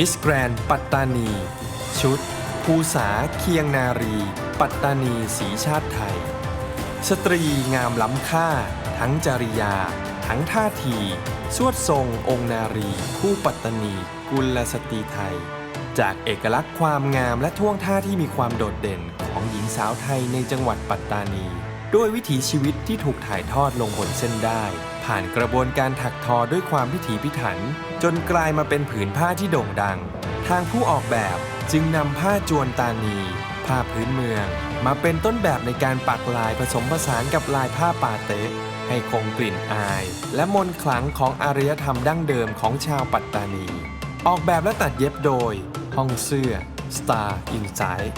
มิสแกรนปัตตานี ชุด ภูษาเคียงนารี ปัตตานีสีชาติไทย สตรีงามล้ำค่า ทั้งจริยา ทั้งท่าที สวดทรงองค์นารี ผู้ปัตตานี กุลสตรีไทย จากเอกลักษณ์ความงามและท่วงท่าที่มีความโดดเด่นของหญิงสาวไทยในจังหวัดปัตตานี ด้วยวิถีชีวิตที่ถูกถ่ายทอดลงบนเส้นได้ ผ่านกระบวนการถักทอด้วยความพิถีพิถัน จนกลายมาเป็นผืนผ้าที่โด่งดัง ทางผู้ออกแบบจึงนำผ้าจวนตานี ผ้าพื้นเมือง มาเป็นต้นแบบในการปักลายผสมผสานกับลายผ้าปาเต๊ะให้คงกลิ่นอาย และมนต์ขลังของอารยธรรมดั้งเดิมของชาวปัตตานี ออกแบบและตัดเย็บโดย ห้องเสื้อ Star Insight